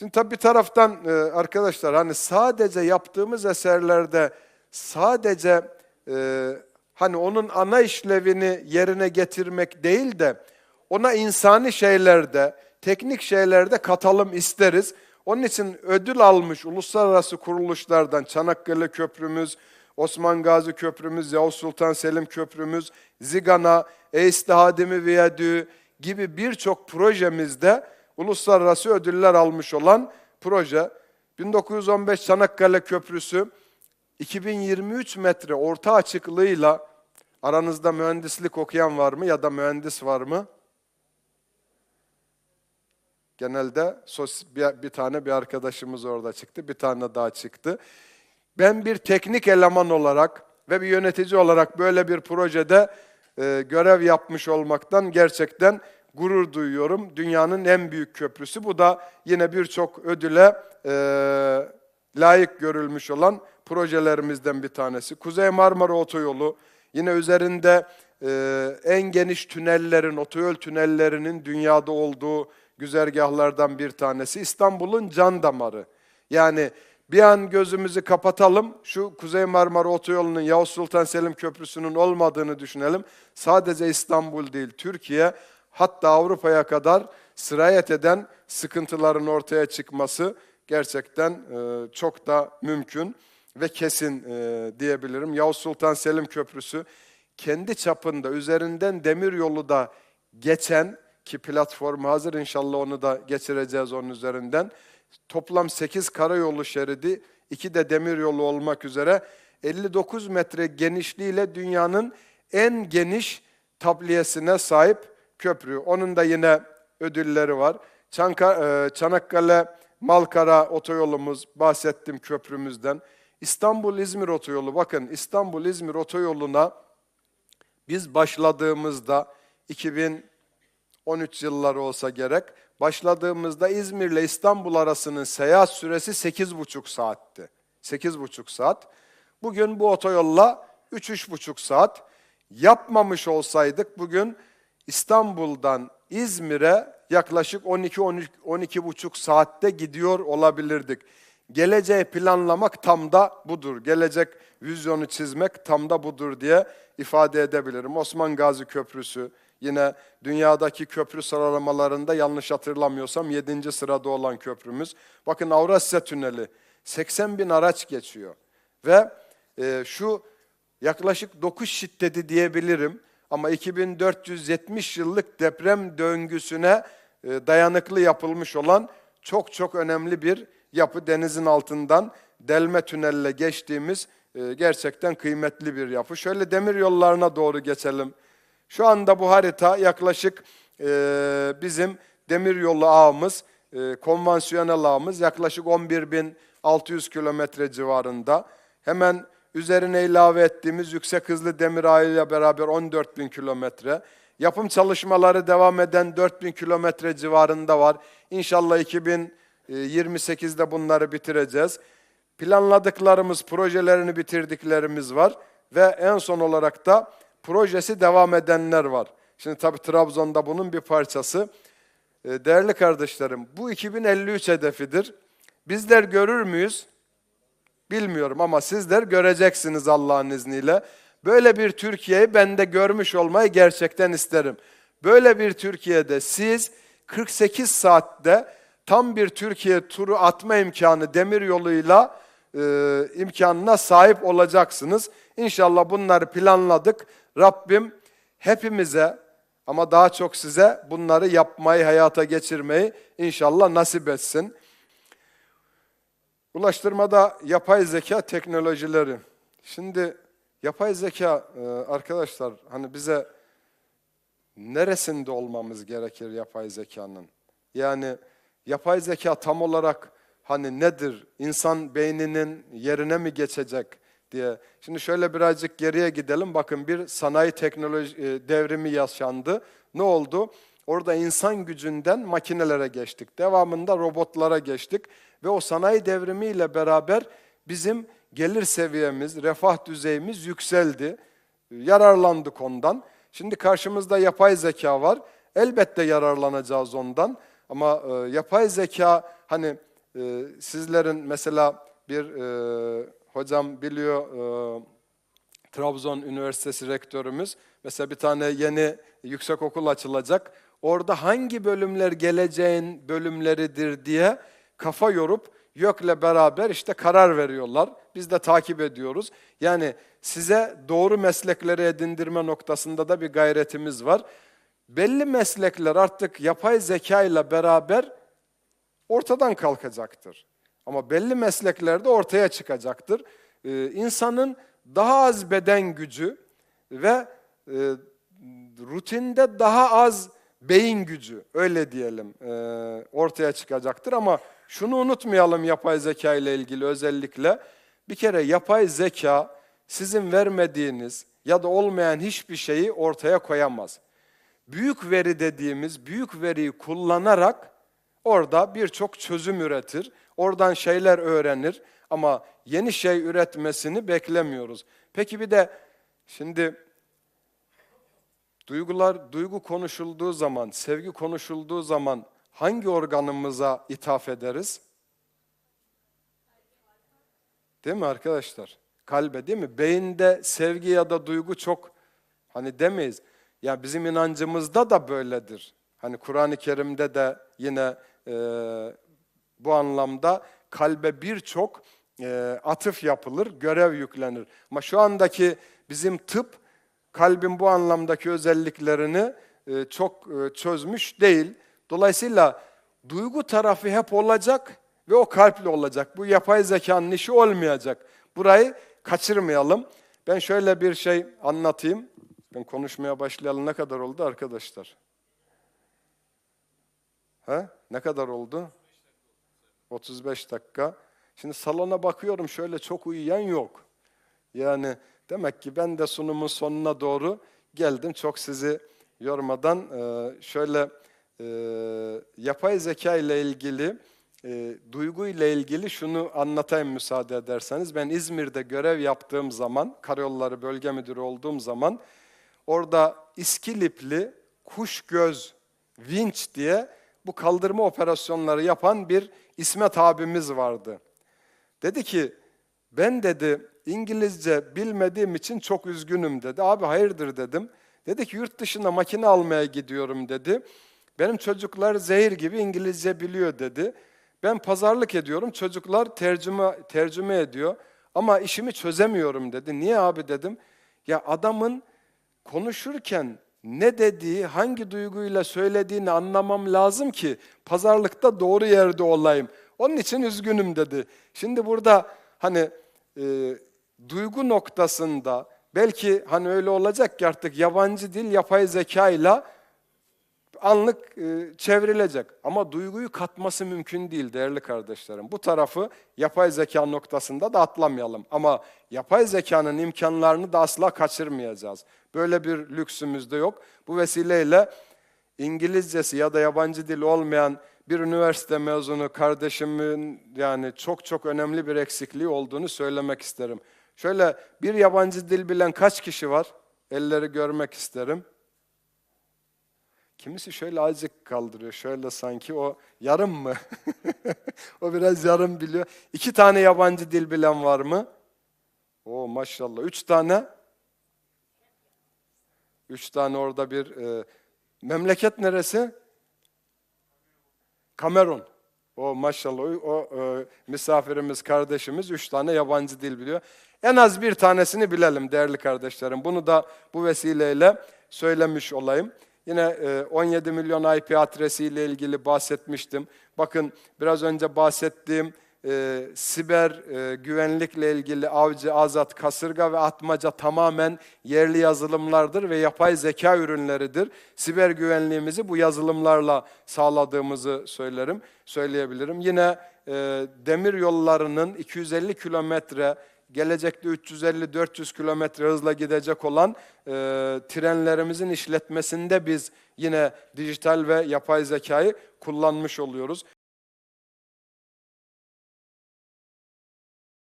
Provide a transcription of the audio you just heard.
Şimdi tabii bir taraftan e, arkadaşlar hani sadece yaptığımız eserlerde sadece e, hani onun ana işlevini yerine getirmek değil de ona insani şeylerde, teknik şeylerde katalım isteriz. Onun için ödül almış uluslararası kuruluşlardan Çanakkale Köprümüz, Osman Gazi Köprümüz, Yavuz Sultan Selim Köprümüz, Zigana, Eisli Hadimi Viyadüğü gibi birçok projemizde uluslararası ödüller almış olan proje. 1915 Çanakkale Köprüsü 2023 metre orta açıklığıyla aranızda mühendislik okuyan var mı ya da mühendis var mı? Genelde bir tane bir arkadaşımız orada çıktı, bir tane daha çıktı. Ben bir teknik eleman olarak ve bir yönetici olarak böyle bir projede e, görev yapmış olmaktan gerçekten gurur duyuyorum. Dünyanın en büyük köprüsü. Bu da yine birçok ödüle e, layık görülmüş olan projelerimizden bir tanesi. Kuzey Marmara Otoyolu yine üzerinde e, en geniş tünellerin, otoyol tünellerinin dünyada olduğu güzergahlardan bir tanesi. İstanbul'un can damarı. Yani bir an gözümüzü kapatalım, şu Kuzey Marmara Otoyolu'nun Yavuz Sultan Selim Köprüsü'nün olmadığını düşünelim. Sadece İstanbul değil, Türkiye hatta Avrupa'ya kadar sirayet eden sıkıntıların ortaya çıkması gerçekten e, çok da mümkün ve kesin e, diyebilirim. Yavuz Sultan Selim Köprüsü kendi çapında üzerinden demir yolu da geçen ki platformu hazır inşallah onu da geçireceğiz onun üzerinden. Toplam 8 karayolu şeridi, 2 de demir yolu olmak üzere 59 metre genişliğiyle dünyanın en geniş tabliyesine sahip köprü. Onun da yine ödülleri var. Çanka, e, Çanakkale Malkara otoyolumuz, bahsettim köprümüzden. İstanbul-İzmir otoyolu, bakın İstanbul-İzmir otoyoluna biz başladığımızda 2013 yılları olsa gerek, başladığımızda İzmir ile İstanbul arasının seyahat süresi 8,5 saatti. 8,5 saat. Bugün bu otoyolla 3-3,5 saat. Yapmamış olsaydık bugün İstanbul'dan İzmir'e yaklaşık 12-12,5 saatte gidiyor olabilirdik. Geleceği planlamak tam da budur. Gelecek vizyonu çizmek tam da budur diye ifade edebilirim. Osman Gazi Köprüsü yine dünyadaki köprü sıralamalarında yanlış hatırlamıyorsam 7. sırada olan köprümüz. Bakın Avrasya Tüneli 80 bin araç geçiyor. Ve e, şu yaklaşık 9 şiddeti diyebilirim ama 2470 yıllık deprem döngüsüne e, dayanıklı yapılmış olan çok çok önemli bir yapı denizin altından delme tünelle geçtiğimiz e, gerçekten kıymetli bir yapı. Şöyle demir yollarına doğru geçelim. Şu anda bu harita yaklaşık e, bizim demir yolu ağımız, konvansiyonel ağımız yaklaşık 11.600 kilometre civarında. Hemen üzerine ilave ettiğimiz yüksek hızlı demir ağıyla beraber 14.000 kilometre. Yapım çalışmaları devam eden 4.000 kilometre civarında var. İnşallah 2028'de bunları bitireceğiz. Planladıklarımız, projelerini bitirdiklerimiz var. Ve en son olarak da projesi devam edenler var. Şimdi tabii Trabzon'da bunun bir parçası. Ee, Değerli kardeşlerim, bu 2053 hedefidir. Bizler görür müyüz? Bilmiyorum ama sizler göreceksiniz Allah'ın izniyle. Böyle bir Türkiye'yi ben de görmüş olmayı gerçekten isterim. Böyle bir Türkiye'de siz 48 saatte tam bir Türkiye turu atma imkanı demir yoluyla e, imkanına sahip olacaksınız. İnşallah bunları planladık. Rabbim hepimize ama daha çok size bunları yapmayı, hayata geçirmeyi inşallah nasip etsin. Ulaştırmada yapay zeka teknolojileri. Şimdi yapay zeka e, arkadaşlar hani bize neresinde olmamız gerekir yapay zekanın? Yani yapay zeka tam olarak hani nedir? İnsan beyninin yerine mi geçecek diye. Şimdi şöyle birazcık geriye gidelim. Bakın bir sanayi teknoloji e, devrimi yaşandı. Ne oldu? Orada insan gücünden makinelere geçtik. Devamında robotlara geçtik. Ve o sanayi devrimiyle beraber bizim gelir seviyemiz, refah düzeyimiz yükseldi. Yararlandık ondan. Şimdi karşımızda yapay zeka var. Elbette yararlanacağız ondan. Ama e, yapay zeka hani e, sizlerin mesela bir e, hocam biliyor e, Trabzon Üniversitesi rektörümüz mesela bir tane yeni yüksekokul açılacak. Orada hangi bölümler geleceğin bölümleridir diye kafa yorup YÖK'le beraber işte karar veriyorlar. Biz de takip ediyoruz. Yani size doğru meslekleri edindirme noktasında da bir gayretimiz var. Belli meslekler artık yapay zeka ile beraber ortadan kalkacaktır. Ama belli mesleklerde ortaya çıkacaktır. Ee, insanın daha az beden gücü ve e, rutinde daha az beyin gücü öyle diyelim e, ortaya çıkacaktır. Ama şunu unutmayalım yapay zeka ile ilgili özellikle. Bir kere yapay zeka sizin vermediğiniz ya da olmayan hiçbir şeyi ortaya koyamaz. Büyük veri dediğimiz büyük veriyi kullanarak orada birçok çözüm üretir. Oradan şeyler öğrenir ama yeni şey üretmesini beklemiyoruz. Peki bir de şimdi duygular duygu konuşulduğu zaman, sevgi konuşulduğu zaman hangi organımıza ithaf ederiz? Değil mi arkadaşlar? Kalbe değil mi? Beyinde sevgi ya da duygu çok hani demeyiz. Ya bizim inancımızda da böyledir. Hani Kur'an-ı Kerim'de de yine e, bu anlamda kalbe birçok e, atıf yapılır, görev yüklenir. Ama şu andaki bizim tıp kalbin bu anlamdaki özelliklerini e, çok e, çözmüş değil. Dolayısıyla duygu tarafı hep olacak ve o kalple olacak. Bu yapay zekanın işi olmayacak. Burayı kaçırmayalım. Ben şöyle bir şey anlatayım. Ben konuşmaya başlayalı ne kadar oldu arkadaşlar? He? Ne kadar oldu? 35 dakika. Şimdi salona bakıyorum şöyle çok uyuyan yok. Yani demek ki ben de sunumun sonuna doğru geldim. Çok sizi yormadan e, şöyle e, yapay zeka ile ilgili, e, duygu ile ilgili şunu anlatayım müsaade ederseniz. Ben İzmir'de görev yaptığım zaman, karayolları bölge müdürü olduğum zaman orada İskilipli kuş göz vinç diye bu kaldırma operasyonları yapan bir İsmet abimiz vardı. Dedi ki ben dedi İngilizce bilmediğim için çok üzgünüm dedi. Abi hayırdır dedim. Dedi ki yurt dışına makine almaya gidiyorum dedi. Benim çocuklar zehir gibi İngilizce biliyor dedi. Ben pazarlık ediyorum çocuklar tercüme, tercüme ediyor. Ama işimi çözemiyorum dedi. Niye abi dedim. Ya adamın konuşurken ne dediği, hangi duyguyla söylediğini anlamam lazım ki pazarlıkta doğru yerde olayım. Onun için üzgünüm dedi. Şimdi burada hani e, duygu noktasında belki hani öyle olacak ki artık yabancı dil yapay zeka ile anlık e, çevrilecek. Ama duyguyu katması mümkün değil değerli kardeşlerim. Bu tarafı yapay zeka noktasında da atlamayalım. Ama yapay zekanın imkanlarını da asla kaçırmayacağız. Böyle bir lüksümüz de yok. Bu vesileyle İngilizcesi ya da yabancı dil olmayan bir üniversite mezunu kardeşimin yani çok çok önemli bir eksikliği olduğunu söylemek isterim. Şöyle bir yabancı dil bilen kaç kişi var? Elleri görmek isterim. Kimisi şöyle azıcık kaldırıyor. Şöyle sanki o yarım mı? o biraz yarım biliyor. İki tane yabancı dil bilen var mı? O maşallah. Üç tane? Üç tane orada bir... E, memleket neresi? Kamerun. O maşallah o, e, misafirimiz, kardeşimiz üç tane yabancı dil biliyor. En az bir tanesini bilelim değerli kardeşlerim. Bunu da bu vesileyle söylemiş olayım. Yine e, 17 milyon IP adresiyle ilgili bahsetmiştim. Bakın biraz önce bahsettiğim e, siber e, güvenlikle ilgili avcı, azat, kasırga ve atmaca tamamen yerli yazılımlardır ve yapay zeka ürünleridir. Siber güvenliğimizi bu yazılımlarla sağladığımızı söylerim, söyleyebilirim. Yine e, demir yollarının 250 kilometre gelecekte 350-400 kilometre hızla gidecek olan e, trenlerimizin işletmesinde biz yine dijital ve yapay zekayı kullanmış oluyoruz.